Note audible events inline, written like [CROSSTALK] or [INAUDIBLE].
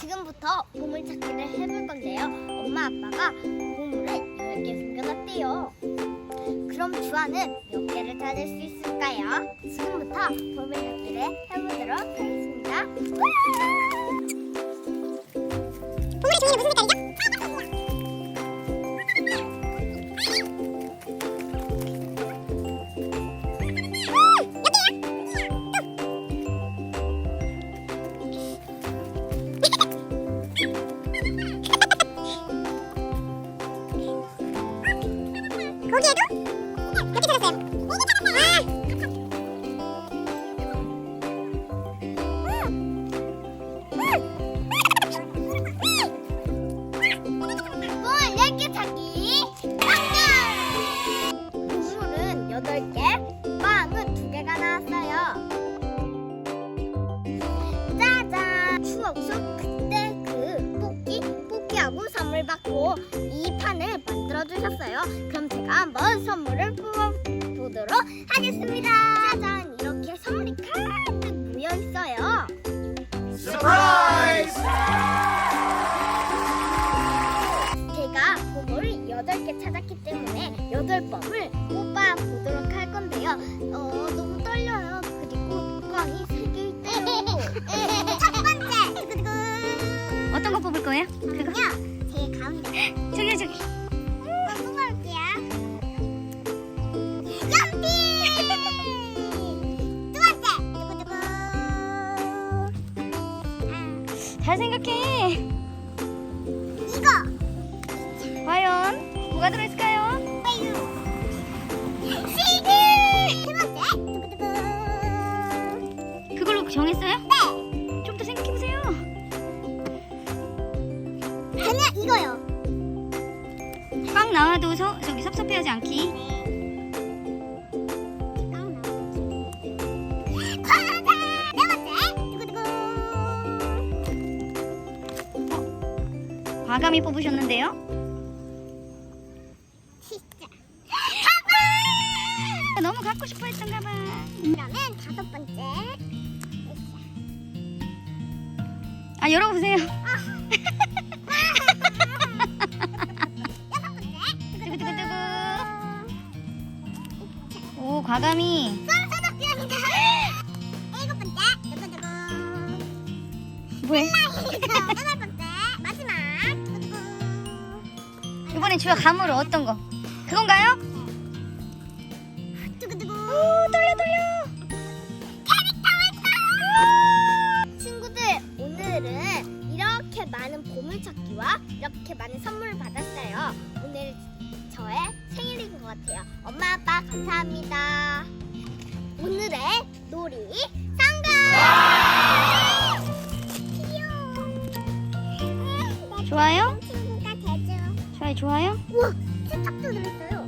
지금부터 보물찾기를 해볼 건데요. 엄마 아빠가 보물을 10개 숨겨놨대요. 그럼 주아는 몇 개를 찾을 수 있을까요? 지금부터 보물찾기를 해보도록 하겠습니다. 거기에도 이 판을 만들어 주셨어요. 그럼 제가 한번 선물을 뽑아보도록 하겠습니다. 짜잔! 이렇게 선물이 가득 모여 있어요. Surprise! 제가 보물을 8개 찾았기 때문에 8범을 뽑아보도록 할 건데요. 어, 너무 떨려요. 그리고 뚜껑이 3개 있대요. 첫 번째! 어떤 거 뽑을 거예요? 그거? 저기. 아, 잘 생각해. 이거! 과연 뭐가 들어있을까요? 번째! 두구두구. 그걸로 정했어요? 네! 좀 더 생각해 보세요. 저는 이거요. 꽉 나와도 서, 저기 섭섭해하지 않기. 두구두구. 과감히 뽑으셨는데요. 진짜. 너무 갖고 싶어 했던가 봐. 그러면 다섯 번째. 아 열어보세요. 여 과감히. 손소독기입니다. 일곱 번째. 두구두구. 뭐해? 여덟 [LAUGHS] 번째. 마지막. 두구두구. 이번엔 주야 감으로 어떤 거? 그건가요? 두구두구. 오 떨려 떨려. 친구들 오늘은 이렇게 많은 보물찾기와 이렇게 많은 선물을 받았어요. 오늘 저의 생일인 것 같아요. 엄마 아빠 감사합니다. 오늘의 놀이 성공! 귀여워. 좋아요? 친구가 되죠. 좋아요 좋아요? 우와 세탁도 들었어요.